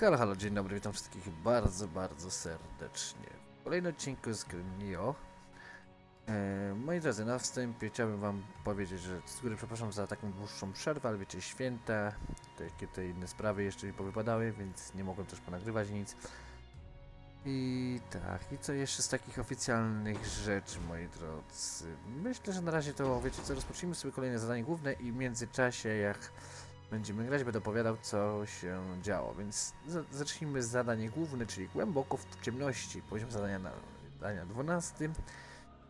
Halo, halo, dzień dobry, witam wszystkich bardzo, bardzo serdecznie. W kolejnym odcinku z Nio. E, moi drodzy, na wstępie chciałbym wam powiedzieć, że z góry przepraszam za taką dłuższą przerwę, ale wiecie, święta, takie te inne sprawy jeszcze mi powypadały, więc nie mogłem też ponagrywać nic. I tak, i co jeszcze z takich oficjalnych rzeczy, moi drodzy? Myślę, że na razie to, wiecie co, rozpocznijmy sobie kolejne zadanie główne i w międzyczasie, jak będziemy grać, będę opowiadał, co się działo. Więc za- zacznijmy z zadanie główne, czyli głęboko w ciemności. Poziom zadania na zadania 12.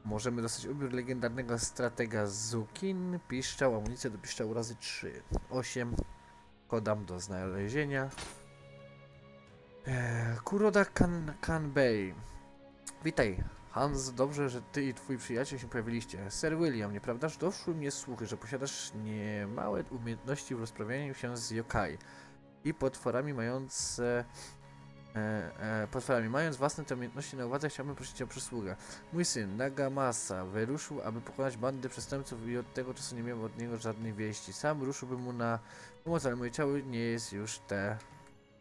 Możemy dostać ubiór legendarnego stratega Zukin, piszczał, amunicję do piszczału razy 3. 8. Kodam do znalezienia. Eee, Kuroda kan Kanbei. Witaj, Hans, dobrze, że ty i twój przyjaciel się pojawiliście. Sir William, nieprawdaż? Doszły mnie słuchy, że posiadasz niemałe umiejętności w rozprawianiu się z yokai i potworami mające... E, e, potworami. Mając własne te umiejętności na uwadze, chciałbym prosić o przysługę. Mój syn, Nagamasa, wyruszył, aby pokonać bandy przestępców i od tego czasu nie miałem od niego żadnej wieści. Sam ruszyłbym mu na pomoc, ale moje ciało nie jest już te...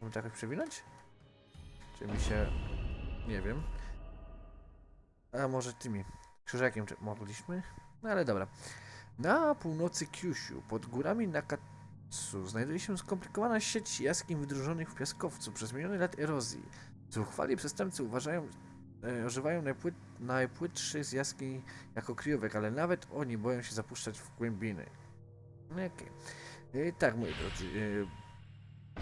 Mogę jakoś przewinąć? Czy mi się... Nie wiem. A może tymi krzyżakiem czy mogliśmy? No ale dobra. Na północy Kyushu, pod górami Nakatsu, znajduje się skomplikowana sieć jaskiń wydróżonych w piaskowcu przez miliony lat erozji. Zuchwali przestępcy uważają, e, używają najpłyt, z jaskiń jako kryjówek, ale nawet oni boją się zapuszczać w głębiny. No Okej. E, tak, moi drodzy.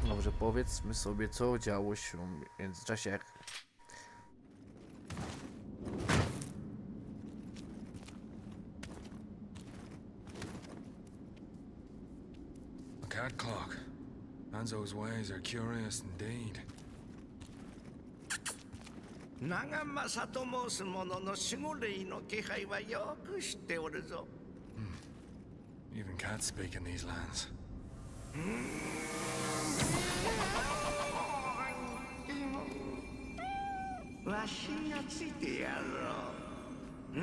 E, dobrze, powiedzmy sobie, co działo się w międzyczasie, jak A cat clock. Hanzo's ways are curious indeed. 長政と申す者の守護霊の気配はよく知っておるぞ Even cats speak in these lands. わしがついてやろう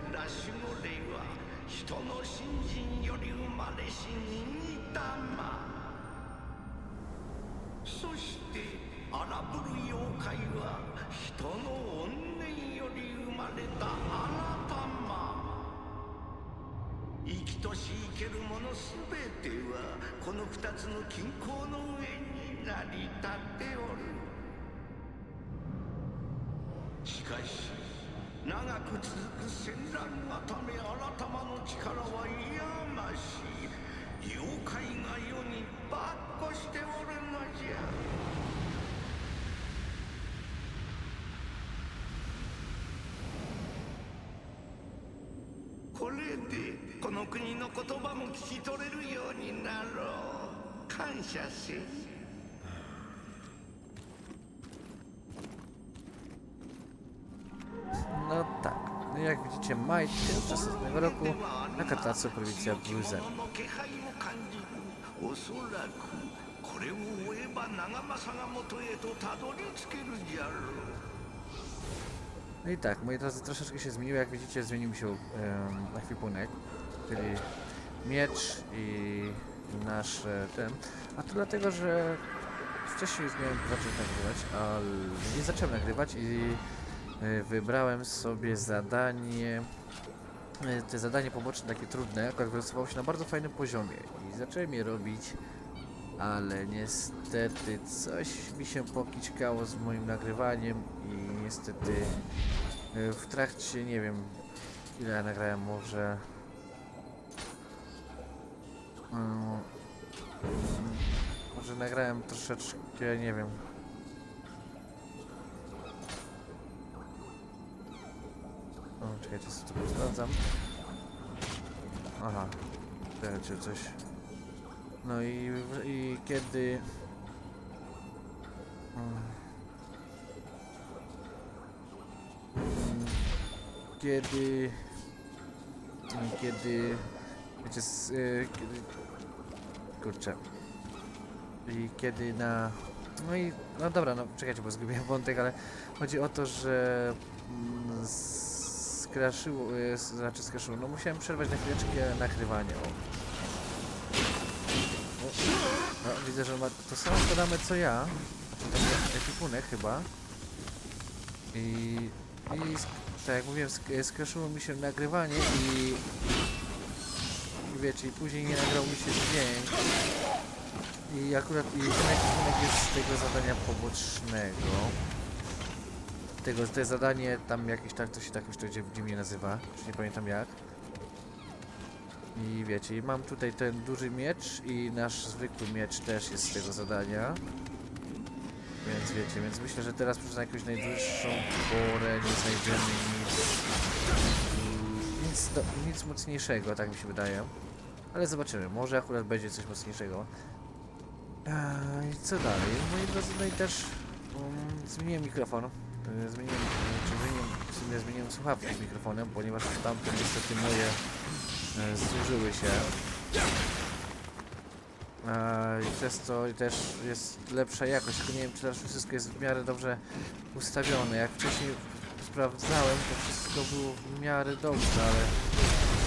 我ら守護霊は人の信心より生まれしに玉そして荒ぶる妖怪は人の怨念より生まれた荒玉。生きとし生けるものすべてはこの二つの均衡の上に成り立っておる。しかしく続く戦乱がため新たまの力は癒ましい妖怪が世にばっこしておるのじゃ。これでこの国の言葉も聞き取れるようになろう。感謝せい3 maja 2016 roku na Katasu prowincja Bruzel. No i tak, moje drodzy, troszeczkę się zmieniło, jak widzicie, zmienił mi się um, ekwipunek, czyli miecz i nasz e, ten. A to dlatego, że wcześniej już miałem zacząć nagrywać, ale nie zacząłem nagrywać i wybrałem sobie zadanie. e, Te zadanie poboczne, takie trudne, akurat wylosowało się na bardzo fajnym poziomie i zacząłem je robić, ale niestety coś mi się pokiczkało z moim nagrywaniem i niestety e, w trakcie, nie wiem, ile ja nagrałem, może... Mm, może nagrałem troszeczkę, nie wiem. Czekajcie, co tu sprawdzam. Aha, czekajcie, coś... No i, i kiedy... Mm. Mm, Kiedy... Kiedy... Wiecie, z, y, kiedy... Kurczę. I kiedy na... No i... No dobra, no czekajcie, bo zgubiłem wątek, ale chodzi o to, że... mm, Z, skraszyło, s- znaczy skraszyło, no musiałem przerwać na chwileczkę nagrywanie, o. No, widzę, że ma to samo podamy co ja, ekwipunek chyba. I, i tak jak mówiłem, sk- skraszyło mi się nagrywanie i, i wiecie, i później nie nagrał mi się dźwięk. I akurat i ten ekwipunek jest z tego zadania pobocznego. Tego, to jest zadanie tam jakieś tak, to się tak już to gdzie- dziwnie nazywa, już nie pamiętam jak. I wiecie, i mam tutaj ten duży miecz i nasz zwykły miecz też jest z tego zadania. Więc wiecie, więc myślę, że teraz przez jakąś najdłuższą porę nie znajdziemy nic, nic, do, nic mocniejszego, tak mi się wydaje. Ale zobaczymy, może akurat będzie coś mocniejszego. I co dalej? Moi drodzy, no i też um, zmieniłem mikrofon. E, Zmieniłem, e, czy zmieniłem, sumie zmieniłem słuchawki z mikrofonem, ponieważ tamte niestety moje e, zużyły się. I przez to też jest lepsza jakość, tylko nie wiem czy teraz wszystko jest w miarę dobrze ustawione. Jak wcześniej sprawdzałem, to wszystko było w miarę dobrze, ale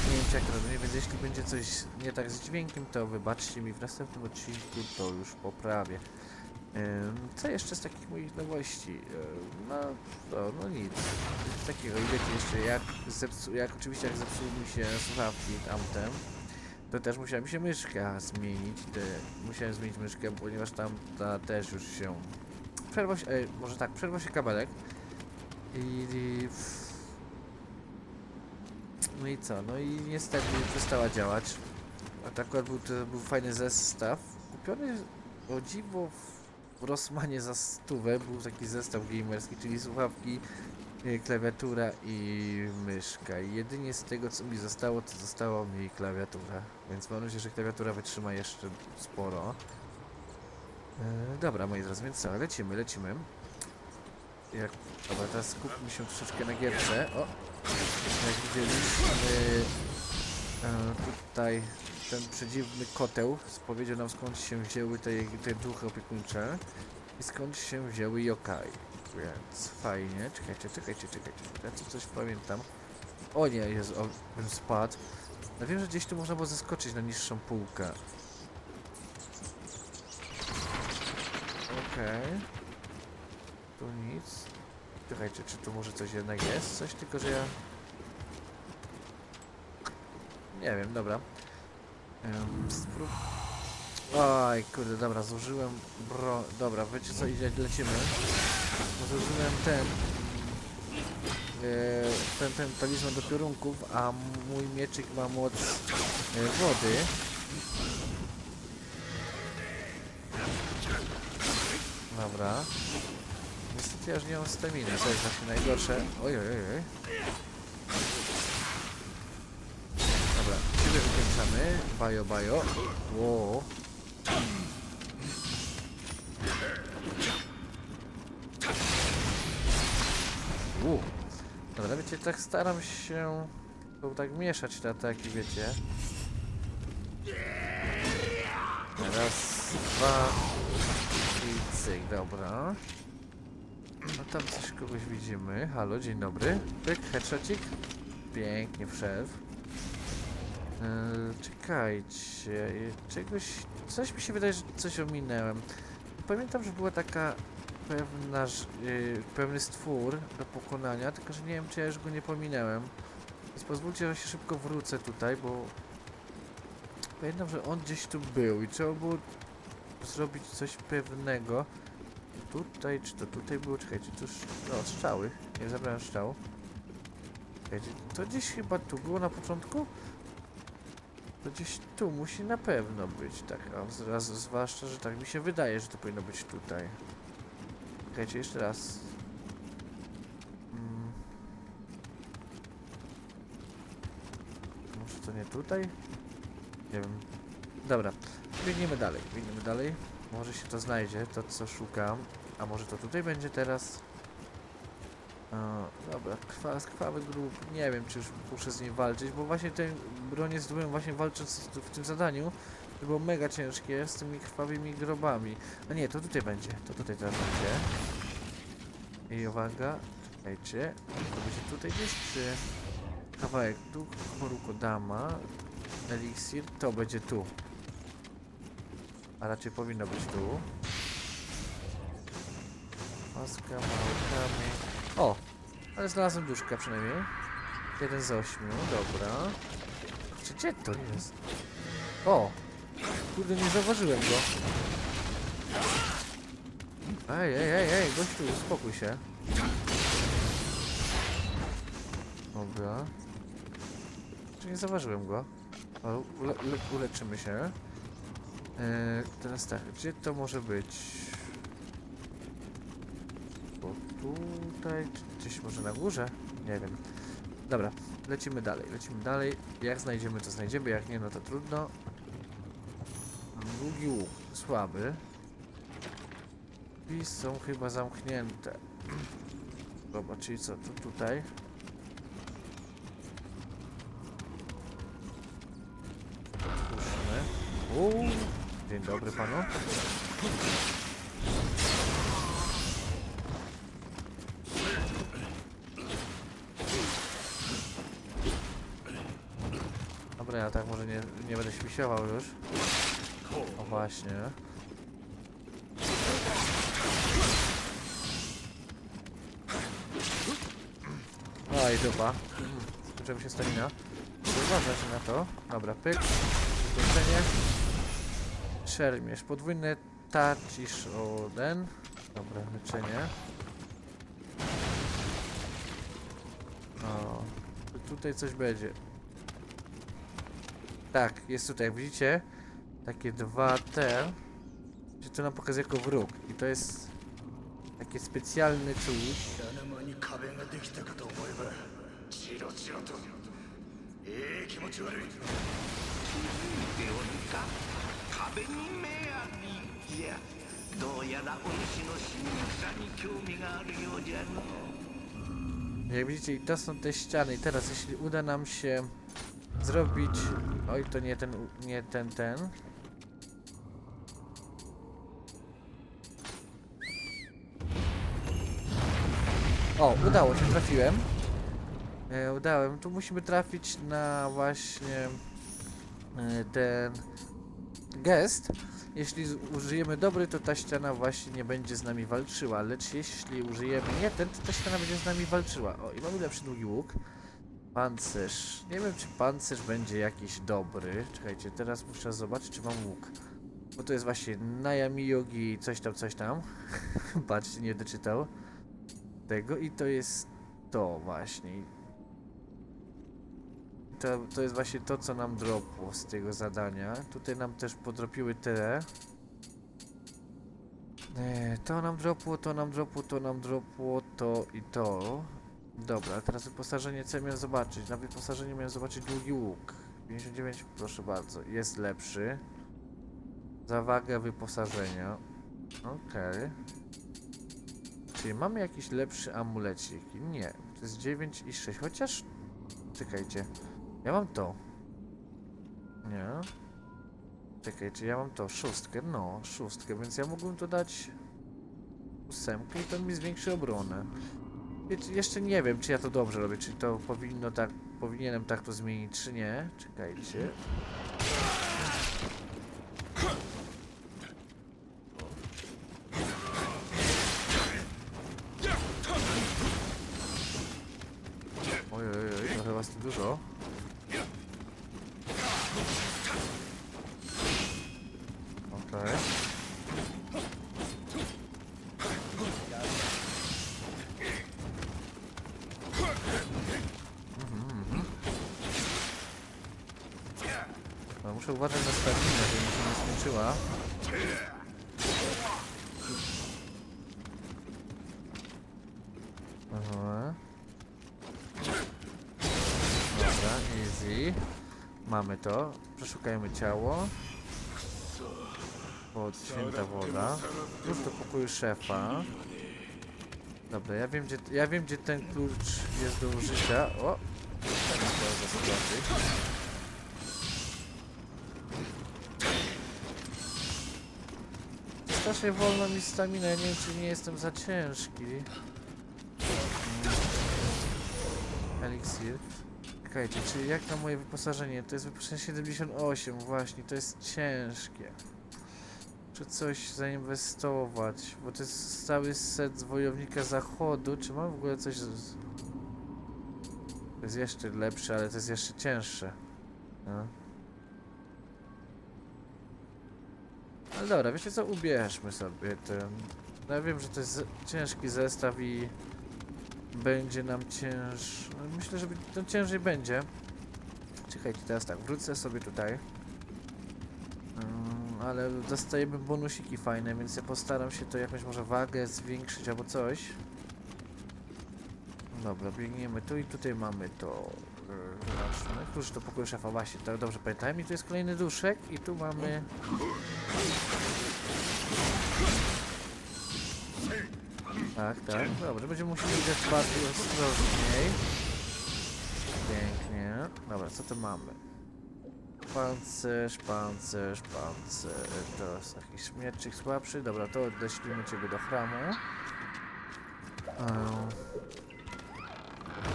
nie wiem czy jak robię, więc jeśli będzie coś nie tak z dźwiękiem, to wybaczcie mi w następnym odcinku, to już poprawię. Co jeszcze z takich moich nowości? No, no, no nic. Nic takiego. I wiecie jeszcze, jak, zepsu, jak oczywiście jak zepsuły mi się słuchawki tamten, to też musiałem się myszka zmienić. Te, musiałem zmienić myszkę, ponieważ tamta też już się... Przerwał się, e, może tak, przerwał się kabelek. I, i no i co? No i niestety przestała działać. A tak akurat był, to był fajny zestaw. Kupiony o dziwo w w Rossmanie za stówę był taki zestaw gamerski, czyli słuchawki, e, klawiatura i myszka. I jedynie z tego co mi zostało, to została mi klawiatura. Więc mam nadzieję, że klawiatura wytrzyma jeszcze sporo. E, dobra moi drodzy, więc co, lecimy, lecimy. Jak, dobra, teraz skupmy się troszeczkę na gierce. O! Jak widzieliśmy e, tutaj ten przedziwny koteł powiedział nam skąd się wzięły te, te duchy opiekuńcze i skąd się wzięły yokai. Więc fajnie. Czekajcie, czekajcie, czekajcie. Ja tu coś pamiętam. O nie, jest, o, bym spadł. No wiem, że gdzieś tu można było zeskoczyć na niższą półkę. Okej. Tu nic. Czekajcie, czy tu może coś jednak jest? Coś tylko, że ja... Nie wiem, dobra. Sprób... Oj, kurde, dobra, zużyłem bro... Dobra, wiecie co, idzie, lecimy. Zużyłem ten... E, ten, ten talizman do piorunków, a mój mieczyk ma moc e, wody. Dobra. Niestety ja już nie mam staminy, to jest właśnie najgorsze. Oj, oj, oj, Bajo, bajo. Ło. U. Dobra, wiecie, tak staram się to tak mieszać te ataki, wiecie. Raz, dwa i cyk, dobra. No tam coś kogoś widzimy. Halo, dzień dobry. Pyk, headshotik. Pięknie wszedł. Eee, czekajcie, e, czegoś, coś mi się wydaje, że coś ominęłem. Pamiętam, że była taka pewna, yy, pewny stwór do pokonania, tylko że nie wiem, czy ja już go nie pominęłem. Więc pozwólcie, że się szybko wrócę tutaj, bo pamiętam, że on gdzieś tu był i trzeba było zrobić coś pewnego. Tutaj, czy to tutaj było? Czekajcie, tu no, strzały. Nie zabrałem strzał. Czekajcie, to gdzieś chyba tu było na początku? To gdzieś tu musi na pewno być, tak, a zraz, zwłaszcza, że tak mi się wydaje, że to powinno być tutaj. Czekajcie, jeszcze raz. Mm. Może to nie tutaj? Nie wiem. Dobra, biegniemy dalej, biegniemy dalej. Może się to znajdzie, to co szukam. A może to tutaj będzie teraz? Dobra, krwa, krwawy grób. Nie wiem, czy już muszę z nim walczyć, bo właśnie ten bronię zdobyłem właśnie walcząc w tym zadaniu. To było mega ciężkie z tymi krwawymi grobami. A nie, to tutaj będzie. To tutaj teraz będzie. I uwaga, czekajcie. To będzie tutaj gdzieś, czy... kawałek tu, Horukodama, eliksir, to będzie tu. A raczej powinno być tu. Maska, mały. O! Ale znalazłem duszka przynajmniej. Jeden z ośmiu, dobra. Czy gdzie to jest? O! Kurde, nie zauważyłem go. Ej, ej, ej, ej, gościu, uspokój się. Dobra. Czy nie zauważyłem go? O, ule, ule, uleczymy się. E, teraz tak, gdzie to może być? Tutaj, gdzieś może na górze? Nie wiem. Dobra, lecimy dalej, lecimy dalej. Jak znajdziemy, to znajdziemy, jak nie, no to trudno. Długi łuk, słaby. I są chyba zamknięte. Dobra, czyli co, to tutaj? Otwórzmy. Uuu, dzień dobry panu. Dobra, ja tak może nie, świsiował już. O właśnie. No i dupa. Skończyła mi się stamina. Uważać na to. Dobra, pyk. Skończenie. Szermierz. Podwójny tacisz Oden. Dobra, leczenie. O, tutaj coś będzie. Tak, jest tutaj, widzicie? Takie dwa te. Że to nam pokazuje jako wróg. I to jest takie specjalne czuć. Jak widzicie, i to są te ściany. I teraz, jeśli uda nam się zrobić... Oj, to nie ten, nie ten, ten. O, udało się, trafiłem. E, udałem. Tu musimy trafić na właśnie e, ten gest. Jeśli użyjemy dobry, to ta ściana właśnie nie będzie z nami walczyła, lecz jeśli użyjemy nie ten, to ta ściana będzie z nami walczyła. O, i mamy lepszy długi łuk. Pancerz. Nie wiem, czy pancerz będzie jakiś dobry. Czekajcie, teraz muszę zobaczyć, czy mam łuk. Bo to jest właśnie Nayami Yogi, coś tam, coś tam. Patrzcie, nie doczytał tego i to jest to właśnie. To, to jest właśnie to, co nam dropło z tego zadania. Tutaj nam też podropiły te. E, To nam dropło, to nam dropło, to nam dropło, to i to. Dobra, teraz wyposażenie, co miałem zobaczyć? Na wyposażeniu miałem zobaczyć długi łuk. 59, proszę bardzo, jest lepszy. Zawaga wyposażenia. Okej. Czyli mamy jakiś lepszy amulecik? Nie, to jest 9 i 6, chociaż... Czekajcie, ja mam to. Nie. Czekaj, czy ja mam to? Szóstkę? No, szóstkę, więc ja mógłbym tu dać ósemkę i to mi zwiększy obronę. Jeszcze nie wiem, czy ja to dobrze robię, czy to powinno tak, powinienem tak to zmienić, czy nie. Czekajcie. Oj, oj, oj, trochę was tu dużo. Okej. No, muszę uważać na staminę, żeby mi się nie skończyła. Aha. Dobra, easy. Mamy to. Przeszukajmy ciało. Podświęta woda. Klucz do pokoju szefa. Dobra, ja wiem gdzie, ja wiem gdzie ten klucz jest do użycia. O! Strasznie wolno mi stamina, ja nie wiem czy nie jestem za ciężki. Eliksir. Czekajcie, czy jak na moje wyposażenie? To jest wyposażenie 78, właśnie, to jest ciężkie. Czy coś zainwestować? Bo to jest cały set z wojownika zachodu. Czy mam w ogóle coś z... To jest jeszcze lepsze, ale to jest jeszcze cięższe. No. Ale dobra, wiecie co? Ubierzmy sobie ten. No ja wiem, że to jest ciężki zestaw i będzie nam cięż... Myślę, że to ciężej będzie. Czekajcie, teraz tak, wrócę sobie tutaj. Mm, ale dostajemy bonusiki fajne, więc ja postaram się to jakąś może wagę zwiększyć albo coś. Dobra, biegniemy tu i tutaj mamy to. yy, Zobaczmy. Klucz do pokoju szefa, właśnie, tak dobrze pamiętałem. I tu jest kolejny duszek i tu mamy... Tak, tak. Dobrze, będziemy musieli grać bardziej ostrożniej. Pięknie. Dobra, co tu mamy? Pancerz, pancerz, pancerz. To jest jakiś mieczyk słabszy. Dobra, to odeślimy ciebie do chramu. Ehm.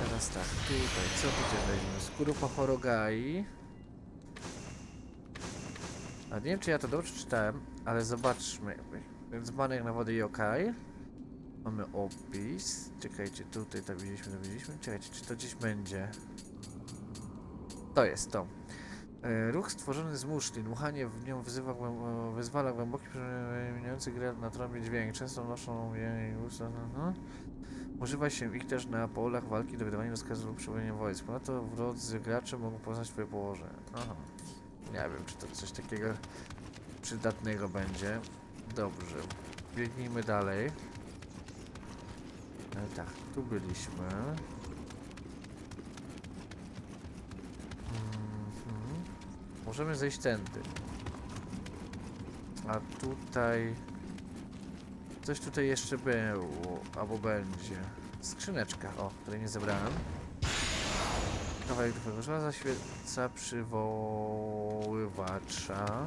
Teraz tak, tutaj, co tutaj weźmiemy? Skurupa Horogai. A nie wiem, czy ja to dobrze czytałem, ale zobaczmy. Więc manek na wodę yokai. Mamy opis. Czekajcie, tutaj to widzieliśmy, to widzieliśmy. Czekajcie, czy to gdzieś będzie? To jest to. E, Ruch stworzony z muszli. Dmuchanie w nią wyzywa, głęb- wyzwala głęboki, przemieniający grę na trąbie dźwięk. Często noszą jej usta. no, no. Używa się ich też na polach walki do wydawania rozkazu lub przewodzenia wojsk. Ponadto wrodzy gracze mogą poznać swoje położenie. Aha. Nie wiem, czy to coś takiego przydatnego będzie. Dobrze. Biegnijmy dalej. E, tak, tu byliśmy. Mhm. Możemy zejść tędy. A tutaj... Coś tutaj jeszcze było, albo będzie. Skrzyneczka, o, której nie zebrałem. Kawałek twojego żelaza, świeca przywoływacza.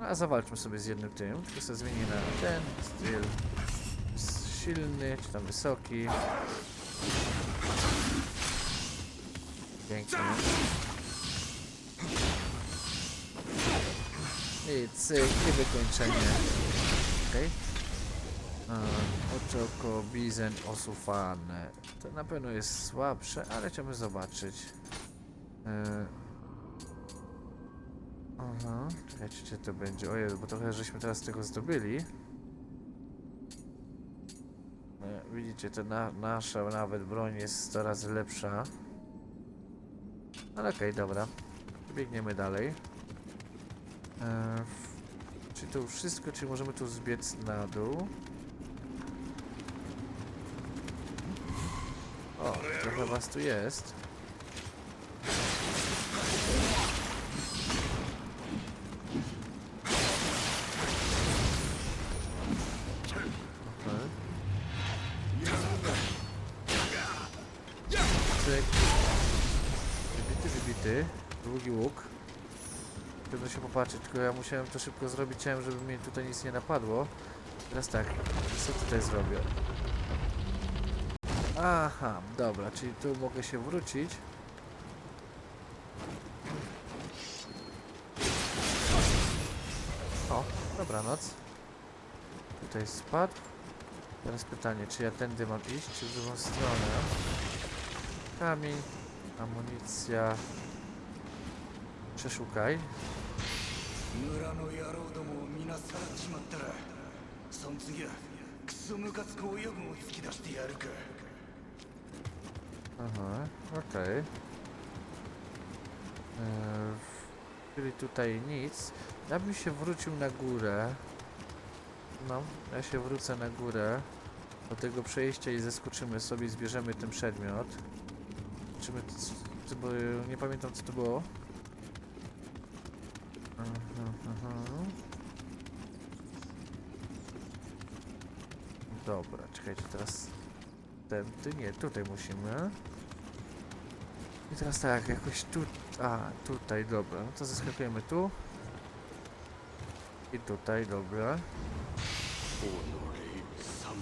A zawalczmy sobie z jednym tym, tylko sobie zmienię na ten styl silny, czy tam wysoki. Pięknie. I cyk, i wykończenie. Okej. Okay. Oczoko, bizen, osufane. To na pewno jest słabsze, ale chciałbym zobaczyć. E, Aha, czekajcie, to będzie. Ojej, bo trochę żeśmy teraz tego zdobyli. Widzicie, to na, nasza nawet broń jest 100 razy lepsza. Ale okej, dobra. Biegniemy dalej. E, czy to wszystko, czy możemy tu zbiec na dół? O, trochę was tu jest. Tylko ja musiałem to szybko zrobić, chciałem, żeby mnie tutaj nic nie napadło. Teraz tak, co tutaj zrobię? Aha, dobra, czyli tu mogę się wrócić. O, dobranoc. Tutaj spadł. Teraz pytanie, czy ja tędy mam iść, czy w drugą stronę? Kamień, amunicja. Przeszukaj. 村の野郎どもを皆さらっちまったらそん次はクソムカつく親分を突き出してやるか Aha, okej. Eee, Czyli tutaj nic. Ja bym się wrócił na górę. No, ja się wrócę na górę do tego przejścia i zeskoczymy sobie i zbierzemy ten przedmiot. Czy my, c- c- bo nie pamiętam co to było. Dobra, czekajcie teraz. Tędy? Nie, tutaj musimy. I teraz tak, jakoś tu... A, tutaj, dobra. No to zeskakujemy tu. I tutaj, dobra.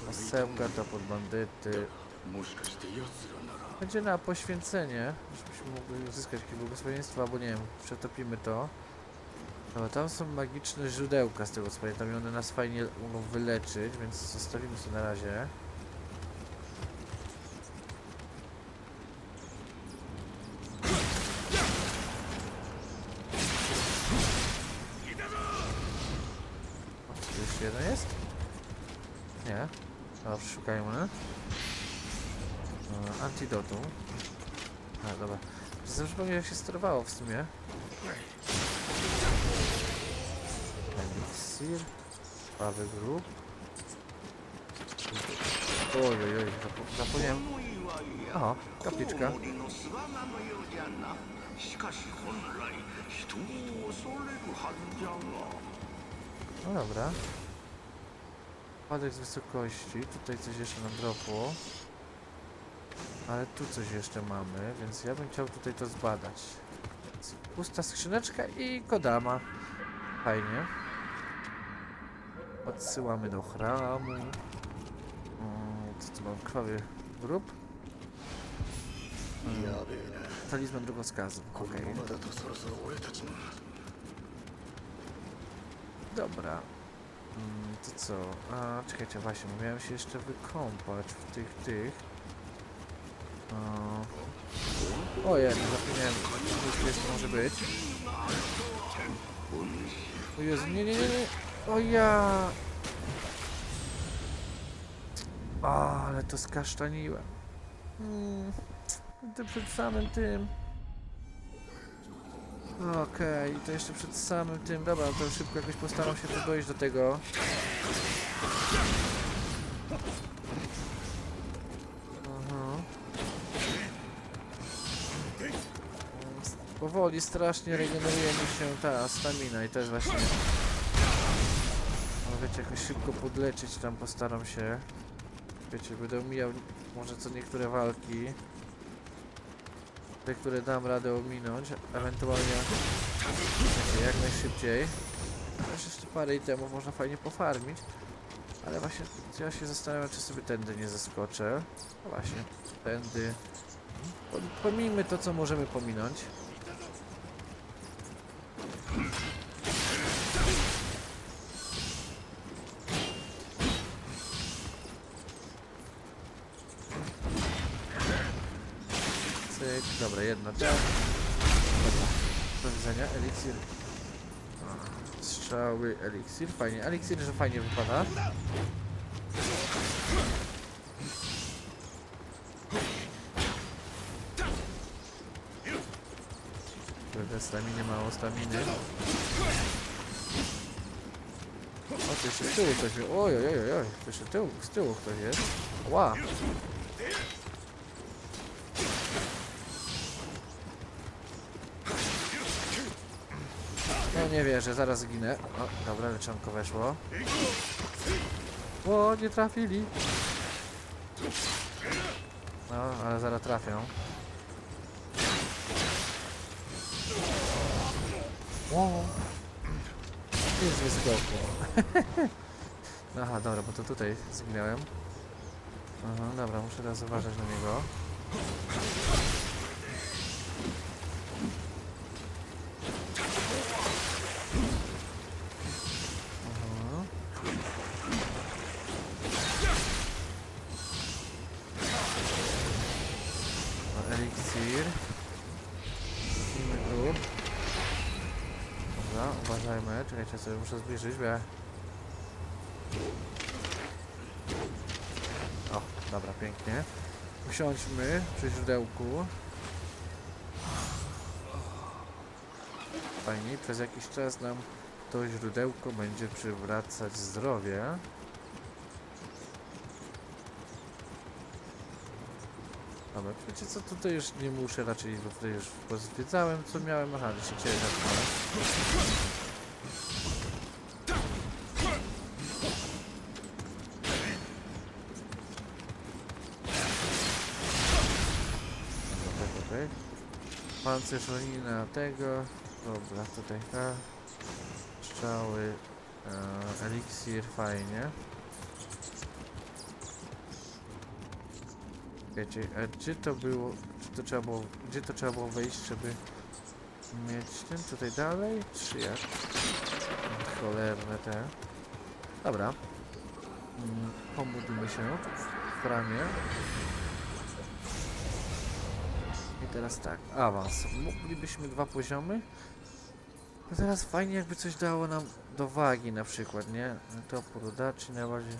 Pasełka to pod bandyty. Będzie na poświęcenie, żebyśmy mogli uzyskać jakieś błogosławieństwo, albo nie wiem, przetopimy to. No, tam są magiczne źródełka, z tego co pamiętam, i one nas fajnie mogą wyleczyć, więc zostawimy sobie na razie. Jeszcze jeden jest? Nie. Dobra, szukajmy. E, Antidotum. A, dobra. Przypomnieć jak się sterowało w sumie. Elixir. Prawy grób. Oj, oj, oj, zapo zapomniałem. この祝いや Aha, kapliczka. コウモリの巣穴のようじゃなしかし本来人を恐れるはずじゃが No dobra. Spadek z wysokości. Tutaj coś jeszcze nam dropło. Ale tu coś jeszcze mamy, więc ja bym chciał tutaj to zbadać. Więc Pusta skrzyneczka i kodama. Fajnie. Odsyłamy do chramu. Mm, co tu mam? Krwawy grób? Mm, talizman drogowskazu. Okej. Okay. Dobra. Mm, to co? A, czekajcie, właśnie, miałem się jeszcze wykąpać w tych, tych. O, o ja zapomniałem, co to może być. O Jezu, nie, nie, nie, nie. O ja. O, ale to skasztaniłem. Mm, to przed samym tym. Okej, to jeszcze przed samym tym. Dobra, to szybko jakoś postaram się tu dojść do tego. Powoli, strasznie regeneruje mi się ta stamina i to jest właśnie... Jakoś szybko podleczyć tam postaram się. Wiecie, będę omijał może co niektóre walki. Te, które dam radę ominąć, ewentualnie wiecie, jak najszybciej. Też jeszcze parę itemów można fajnie pofarmić. Ale właśnie ja się zastanawiam, czy sobie tędy nie zaskoczę. No właśnie, tędy. Po- Pomijmy to, co możemy pominąć. Cyk, dobra, jedna. Dobra, do widzenia, eliksir. A, Strzały, eliksir, fajnie. Eliksir, że fajnie wypada. Kurde, staminy, mało staminy. O, to jeszcze z tyłu ktoś jest. Oj, oj, oj, oj, to jeszcze tyłu, z tyłu ktoś jest. Ła! No nie wierzę, zaraz zginę. O, dobra, leczonko weszło. O, nie trafili. No, ale zaraz trafią. O, jest wysoko. Aha, dobra, bo to tutaj zginąłem. Aha, dobra, muszę teraz uważać na niego. Muszę zbliżyć, bo. O, dobra, pięknie. Usiądźmy przy źródełku. Fajnie, przez jakiś czas nam to źródełko będzie przywracać zdrowie. Dobra, wiecie co, tutaj już nie muszę raczej, bo tutaj już pozwiedzałem co miałem. Aha, się ciebie Pancerz Ronina tego. Dobra, tutaj ta. Strzały. E, eliksir, fajnie. Wiecie, a gdzie to było, czy to trzeba było, gdzie to trzeba było wejść, żeby mieć ten tutaj dalej, czy jak? Cholerne te. Dobra. Mm, Pomódlmy się w bramie. I teraz tak, awans. Moglibyśmy dwa poziomy. No teraz fajnie jakby coś dało nam do wagi na przykład, nie? To porudaczy najbardziej.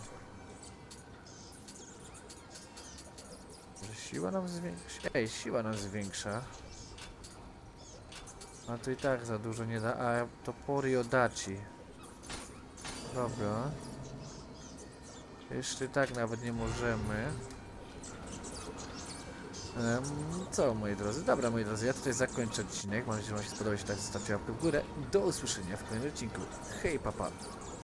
Może siła nam zwiększa? Ej, siła nam zwiększa. A to i tak za dużo nie da. A topory odaci. Dobra. Jeszcze tak nawet nie możemy. Co moi drodzy? Dobra moi drodzy, ja tutaj zakończę odcinek. Mam nadzieję, że Wam się spodobał. Jeśli tak, zostawcie łapkę w górę. Do usłyszenia w kolejnym odcinku. Hej, papa.